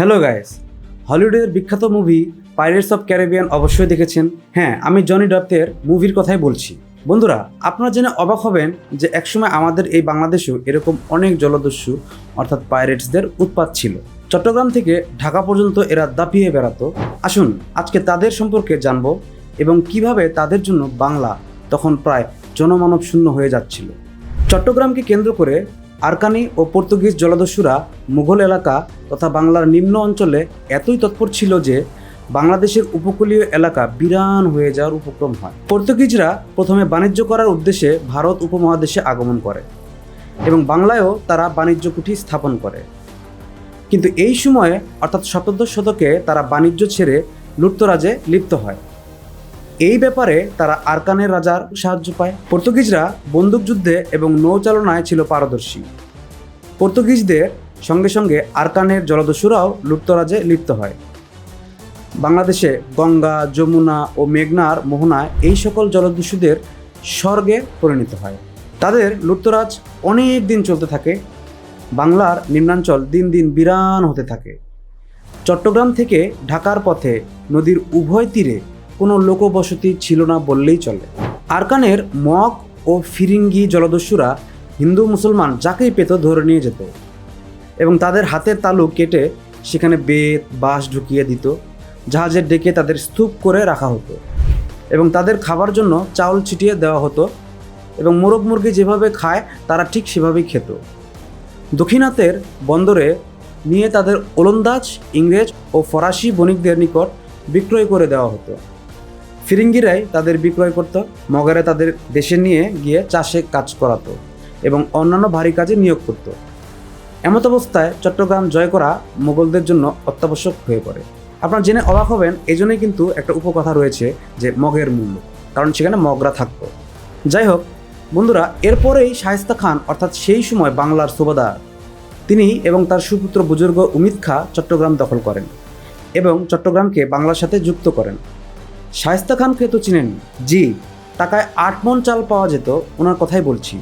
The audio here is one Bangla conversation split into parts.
হ্যালো গাইস হলিউডের বিখ্যাত মুভি পাইরেটস অফ ক্যারিবিয়ান অবশ্যই দেখেছেন। হ্যাঁ আমি জনি ডপ্তের মুভির কথাই বলছি। বন্ধুরা, আপনারা জেনে অবাক হবেন যে একসময় আমাদের এই বাংলাদেশেও এরকম অনেক জলদস্যু, অর্থাৎ পাইরেটসদের উৎপাত ছিল। চট্টগ্রাম থেকে ঢাকা পর্যন্ত এরা দাপিয়ে বেড়াতো। আসুন, আজকে তাদের সম্পর্কে জানব এবং কীভাবে তাদের জন্য বাংলা তখন প্রায় জনমানব শূন্য হয়ে যাচ্ছিল। চট্টগ্রামকে কেন্দ্র করে আরকানি ও পর্তুগিজ জলদস্যুরা মুঘল এলাকা তথা বাংলার নিম্ন অঞ্চলে এতই তৎপর ছিল যে বাংলাদেশের উপকূলীয় এলাকা বিরান হয়ে যাওয়ার উপক্রম হয়। পর্তুগিজরা প্রথমে বাণিজ্য করার উদ্দেশ্যে ভারত উপমহাদেশে আগমন করে এবং বাংলায়ও তারা বাণিজ্য কুঠি স্থাপন করে। কিন্তু এই সময়ে, অর্থাৎ সপ্তদশ শতকে, তারা বাণিজ্য ছেড়ে লুপ্তরাজে লিপ্ত হয়। এই ব্যাপারে তারা আরকানের রাজার সাহায্য পায়। পর্তুগিজরা বন্দুকযুদ্ধে এবং নৌচালনায় ছিল পারদর্শী। পর্তুগিজদের সঙ্গে সঙ্গে আরকানের জলদস্যুরাও লুপ্তরাজে লিপ্ত হয়। বাংলাদেশে গঙ্গা, যমুনা ও মেঘনার মোহনায় এই সকল জলদস্যুদের স্বর্গে পরিণত হয়। তাদের লুপ্তরাজ অনেক দিন চলতে থাকে। বাংলার নিম্নাঞ্চল দিন দিন বিরান হতে থাকে। চট্টগ্রাম থেকে ঢাকার পথে নদীর উভয় তীরে কোনো লোকবসতি ছিল না বললেই চলে। আরকানের মগ ও ফিরিঙ্গি জলদস্যুরা হিন্দু মুসলমান যাকেই পেত ধরে নিয়ে যেত এবং তাদের হাতের তালু কেটে সেখানে বেত, বাঁশ ঢুকিয়ে দিত, জাহাজের ডেকে তাদের স্তূপ করে রাখা হতো এবং তাদের খাবার জন্য চাউল ছিটিয়ে দেওয়া হতো এবং মোরগ মুরগি যেভাবে খায় তারা ঠিক সেভাবেই খেত। দক্ষিণাতের বন্দরে নিয়ে তাদের ওলন্দাজ, ইংরেজ ও ফরাসি বণিকদের নিকট বিক্রয় করে দেওয়া হতো। ফিরিঙ্গিরাই তাদের বিক্রয় করত, মগেরা তাদের দেশে নিয়ে গিয়ে চাষে কাজ করাতো এবং অন্যান্য ভারী কাজে নিয়োগ করত। এমত অবস্থায় চট্টগ্রাম জয় করা মোগলদের জন্য অত্যাবশ্যক হয়ে পড়ে। আপনারা জেনে অবাক হবেন এই জন্যই কিন্তু একটা উপকথা রয়েছে যে মগের মূল্য, কারণ সেখানে মগরা থাকতো। যাই হোক, বন্ধুরা, এরপরেই শায়েস্তা খান, অর্থাৎ সেই সময় বাংলার সুবাদার, তিনি এবং তার সুপুত্র বুজুর্গ উমিদ খা চট্টগ্রাম দখল করেন এবং চট্টগ্রামকে বাংলার সাথে যুক্ত করেন। শায়েস্তা খানকে তো চিনেন? জি, টাকায় আট মন চাল পাওয়া যেত, ওনার কথাই বলছি।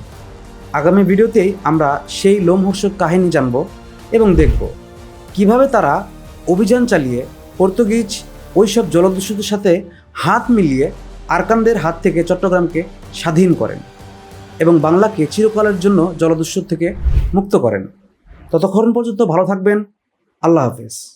আগামী ভিডিওতেই আমরা সেই লোমহর্ষক কাহিনী জানব এবং দেখব কীভাবে তারা অভিযান চালিয়ে পর্তুগিজ ওইসব জলদস্যুদের সাথে হাত মিলিয়ে আরকানদের হাত থেকে চট্টগ্রামকে স্বাধীন করেন এবং বাংলাকে চিরকালের জন্য জলদস্যু থেকে মুক্ত করেন। ততক্ষণ পর্যন্ত ভালো থাকবেন। আল্লাহ হাফেজ।